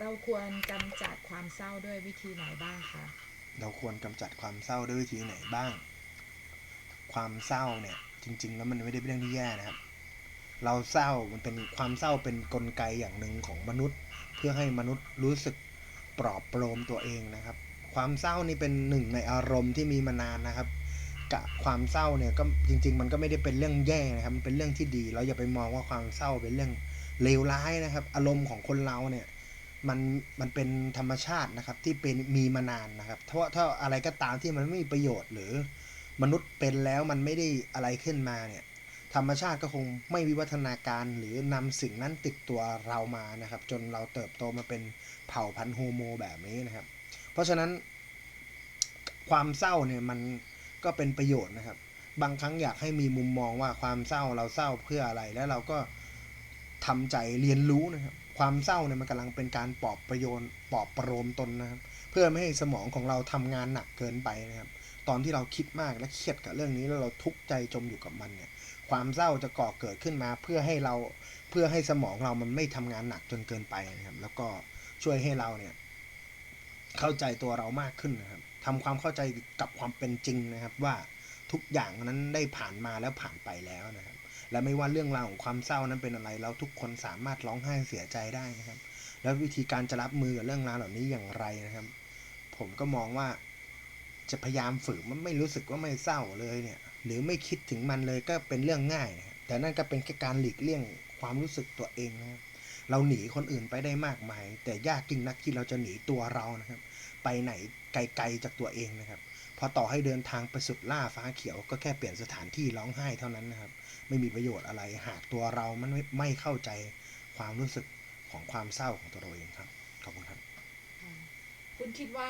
เราควรกำจัดความเศร้าด้วยวิธีไหนบ้างคะเราควรกำจัดความเศร้าด้วยวิธีไหนบ้าง ความเศร้าเนี่ย จริง ๆ แล้วมันไม่ได้เป็นเรื่องที่แย่นะครับ เราเศร้ามันเป็นความเศร้าเป็นกลไกอย่างหนึ่งของมนุษย์ เพื่อให้มนุษย์รู้สึกปลอบประโลมตัวเองนะครับ ความเศร้านี่เป็นหนึ่งในอารมณ์ที่มีมานานนะครับกับความเศร้าเนี่ยก็จริง ๆ มันก็ไม่ได้เป็นเรื่องแย่นะครับมันเป็นเรื่องที่ดี เราอย่าไปมองว่าความเศร้าเป็นเรื่องเลวร้ายนะครับ อารมณ์ของคนเราเนี่ย มันมันเป็นธรรมชาตินะครับที่เป็นมีมานานนะครับถ้าถ้าอะไรก็ตามที่มันไม่มีประโยชน์ หรือมนุษย์เป็นแล้วมันไม่ได้อะไรขึ้นมาเนี่ยธรรมชาติก็คงไม่วิวัฒนาการหรือนำสิ่งนั้นติดตัวเรามานะครับ จนเราเติบโตมาเป็นเผ่าพันธุ์โฮโมแบบนี้นะครับ เพราะฉะนั้น ความเศร้าเนี่ยมันก็เป็นประโยชน์นะครับ บางครั้งอยากให้มีมุมมองว่าความเศร้าเราเศร้าเพื่ออะไรแล้วเราก็ทำใจเรียนรู้นะครับ ความเศร้าเนี่ยมันกำลังเป็นการปลอบประโยนปลอบประโลมตนนะครับ เพื่อไม่ให้สมองของเราทำงานหนักเกินไปนะครับ ตอนที่เราคิดมากและเครียดกับเรื่องนี้แล้วเราทุกข์ใจจมอยู่กับมันเนี่ย ความเศร้าจะก่อเกิดขึ้นมาเพื่อให้เราเพื่อให้สมองเรามันไม่ทำงานหนักจนเกินไปนะครับ แล้วก็ช่วยให้เราเนี่ย เข้าใจตัวเรามากขึ้นนะครับทำความเข้าใจกับความเป็นจริงนะครับ ว่าทุกอย่างนั้นได้ผ่านมาแล้วผ่านไปแล้วนะครับ และไม่ว่าเรื่องราวของความเศร้านั้นเป็นอะไรเราทุกคนสามารถร้องไห้เสียใจได้นะครับ แล้ววิธีการจะรับมือกับเรื่องราวเหล่านี้อย่างไรนะครับ ผมก็มองว่าจะพยายามฝืนมันไม่รู้สึกว่าไม่เศร้าเลยเนี่ย หรือไม่คิดถึงมันเลยก็เป็นเรื่องง่ายนะแต่นั่นก็เป็นแค่การหลีกเลี่ยงความรู้สึกตัวเองนะครับเราหนีคนอื่นไปได้มากมาย แต่ยากยิ่งนักที่เราจะหนีตัวเรานะครับ ไปไหนไกลๆจากตัวเองนะครับ พอต่อให้เดินทางไปสุดล่าฟ้าเขียวก็แค่เปลี่ยนสถานที่ร้องไห้เท่านั้นนะครับ ไม่มีประโยชน์อะไรหากตัวเรามันไม่ไม่เข้าใจความรู้สึกของความเศร้าของตัวเราเองครับขอบคุณครับคุณคิดว่า